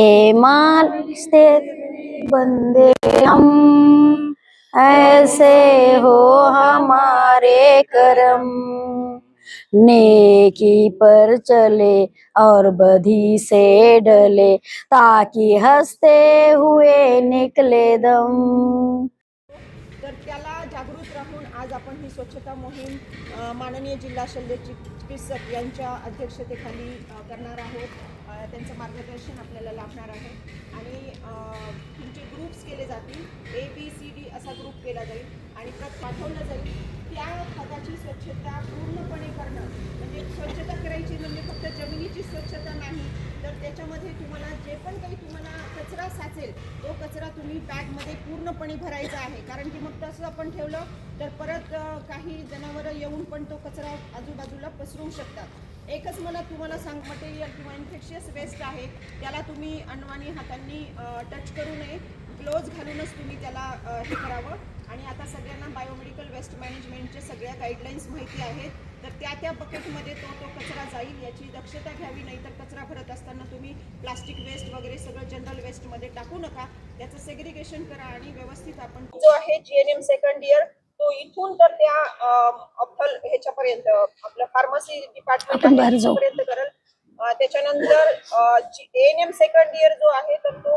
माल बंदे हम ऐसे हो हमारे करम। नेकी पर चले और बधी से डले ताकि हंसते हुए निकले दम। तर त्याला जागृत राहून आज आपण ही स्वच्छता मोहीम माननीय जिल्हा शल्य चिकित्सक यांच्या अध्यक्षतेखाली करणार आहोत. त्यांचं मार्गदर्शन आपल्याला लाभणार आहे. आणि तुमचे ग्रुप्स केले जातील. ए बी सी डी असा ग्रुप केला जाईल. आणि प्रत पाठवलं जाईल. त्या खताची स्वच्छता पूर्णपणे करणं म्हणजे स्वच्छता करायची म्हणजे फक्त जमिनीची स्वच्छता नाही तर त्याच्यामध्ये तुम्हाला जे पण काही तुम्हाला कचरा साचेल तो कचरा तुम्ही बॅगमध्ये पूर्णपणे भरायचा आहे. कारण की मग तसं आपण ठेवलं तर परत काही जनावरं येऊन पण तो कचरा आजूबाजूला पसरू शकतात. एकच मला तुम्हाला सांग मटेरियल किंवा इन्फेक्शियस वेस्ट आहे त्याला तुम्ही अनवाणी हातांनी टच करू नये. ग्लोव्ज घालूनच तुम्ही त्याला हे करावं. आणि आता सगळ्यांना बायोमेडिकल वेस्ट मॅनेजमेंटचे सगळ्या गाईडलाईन्स माहिती आहेत. तर त्या त्या बकेटमध्ये तो तो कचरा जाईल याची दक्षता घ्यावी नाही तर कचरा भरत असताना तुम्ही प्लास्टिक वेस्ट वगैरे सगळं जनरल वेस्टमध्ये टाकू नका. त्याचं सेग्रिगेशन करा आणि व्यवस्थित आपण जो आहे G N M second year तो इथून तर त्या अफल ह्याच्यापर्यंत आपलं फार्मसी डिपार्टमेंट. पर्यंत करेल त्याच्यानंतर एन एम सेकंड इयर जो आहे तर तो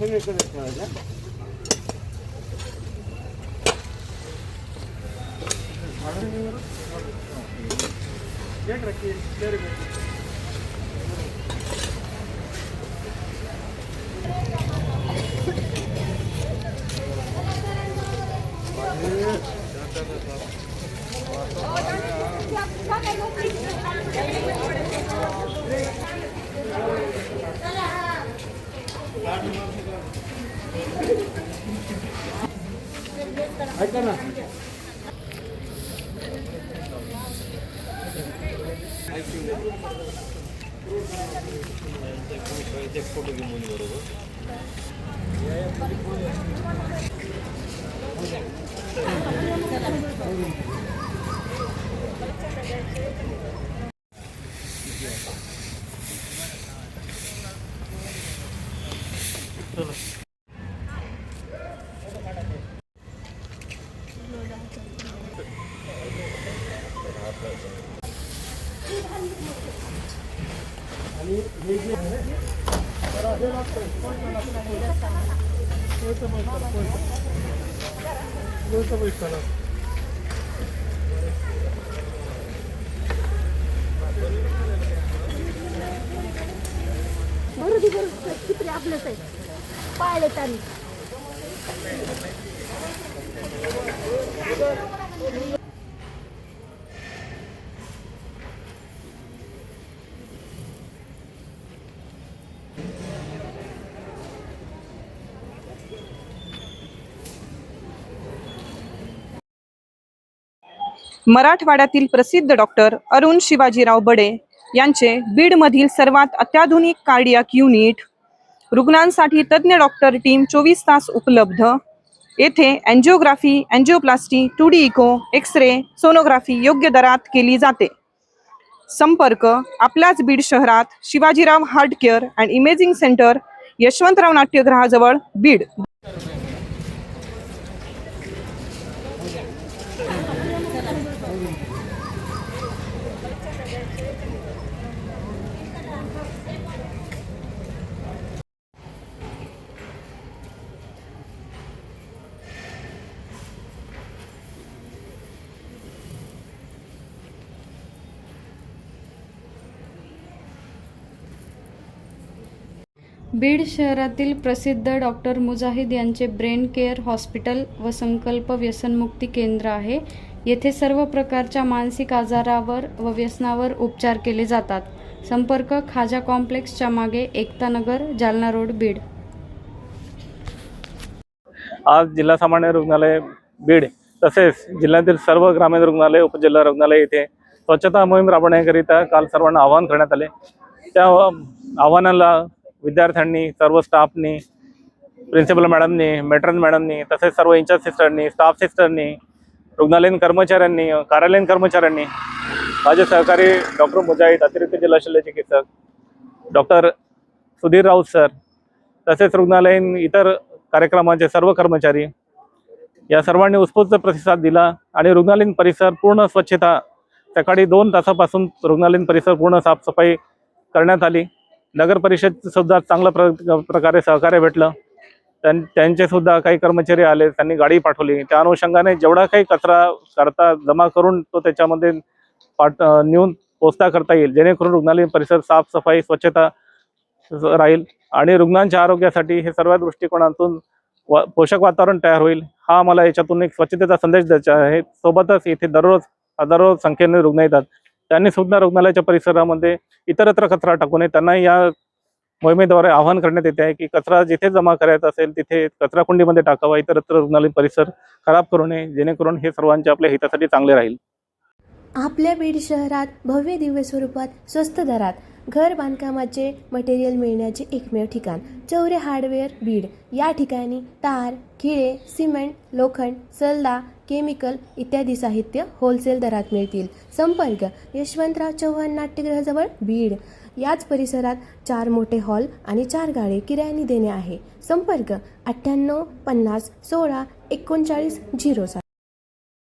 सगळे कनेक्ट करायचे ऐका ना आणि हे जे आहे जरा हे लागतंय कोणतं लागतं कोणतं कोणतं आपलंच आहे पाळले तारी मराठवाड्यातील प्रसिद्ध डॉक्टर अरुण शिवाजीराव बडे यांचे बीडमधील सर्वात अत्याधुनिक कार्डियाक युनिट. रुग्णांसाठी तज्ज्ञ डॉक्टर टीम चोवीस तास उपलब्ध. येथे angiography angioplasty two D echo X ray sonography योग्य दरात केली जाते. संपर्क आपल्याच बीड शहरात Shivajirao heart care and imaging centre Yashwantrao नाट्यगृहाजवळ Beed. Beed शहरातील प्रसिद्ध डॉक्टर मुजाहिद यांचे ब्रेन केअर हॉस्पिटल व संकल्प व्यसनमुक्ती केंद्र आहे. येथे सर्व प्रकारच्या मानसिक आजारावर व व्यसनावर उपचार केले जातात. संपर्क खाजा कॉम्प्लेक्सच्या मागे एकता नगर जालना रोड बीड. आज जिल्हा सामान्य रुग्णालय बीड तसेच जिल्ह्यातील सर्व ग्रामीण रुग्णालय उपजिल्हा रुग्णालय येथे स्वच्छता मोहीम राबवण्याकरिता काल सर्वांना आवाहन करण्यात आले. त्या आव्हानाला विद्यार्थ्यांनी सर्व स्टाफनी प्रिन्सिपल मॅडमनी मेट्रन मॅडमनी तसेच सर्व इंचार्ज सिस्टरनी स्टाफ सिस्टरनी रुग्णालयीन कर्मचाऱ्यांनी कार्यालयीन कर्मचाऱ्यांनी माझे सहकारी डॉक्टर मुजाहिद अतिरिक्त जिल्हा शल्य चिकित्सक डॉक्टर सुधीर राऊत सर तसेच रुग्णालयीन इतर कार्यक्रमाचे सर्व कर्मचारी या सर्वांनी उत्स्फूर्त प्रतिसाद दिला आणि रुग्णालयीन परिसर पूर्ण स्वच्छता सकाळी दोन तासापासून रुग्णालयीन परिसर पूर्ण साफसफाई करण्यात आली. नगर परिषद सुद्धा चांगल्या प्र प्रकारे सहकार्य भेटलं. त्यां त्यांचे सुद्धा काही कर्मचारी आले त्यांनी गाडी पाठवली. त्या अनुषंगाने जेवढा काही कचरा करता जमा करून तो त्याच्यामध्ये पाठ नेऊन पोचता करता येईल. जेणेकरून रुग्णालयीन परिसर साफसफाई स्वच्छता राहील आणि रुग्णांच्या आरोग्यासाठी हे सर्व दृष्टिकोनातून वा पोषक वातावरण तयार होईल. हा मला याच्यातून एक स्वच्छतेचा संदेश द्यायचा आहे. सोबतच इथे दररोज हजारो संख्येने रुग्ण येतात. त्यांनी सुद्धा रुग्णालयाच्या परिसरामध्ये इतरत्र कचरा टाकू नये. त्यांना या मोहिमेद्वारे आवाहन करण्यात येते आहे की कचरा जिथे जमा करायचा असेल तिथे कचराकुंडीमध्ये टाकावा इतरत्र रुग्णालयीन परिसर खराब करू नये जेणेकरून हे सर्वांच्या आपल्या हितासाठी चांगले राहील. आपल्या बीड शहरात भव्य दिव्य स्वरूपात स्वस्त दरात घर बांधकामाचे मटेरियल मिळण्याचे एकमेव ठिकाण चौरे हार्डवेअर बीड. या ठिकाणी तार खिळे सिमेंट लोखंड सल्ला केमिकल इत्यादी साहित्य होलसेल दरात मिळतील. संपर्क यशवंतराव चव्हाण नाट्यगृहाजवळ बीड. याच परिसरात चार मोठे हॉल आणि चार गाळे किरायाने देणे आहे. संपर्क अठ्ठ्याण्णव पन्नास सोळा एकोणचाळीस झिरो सात.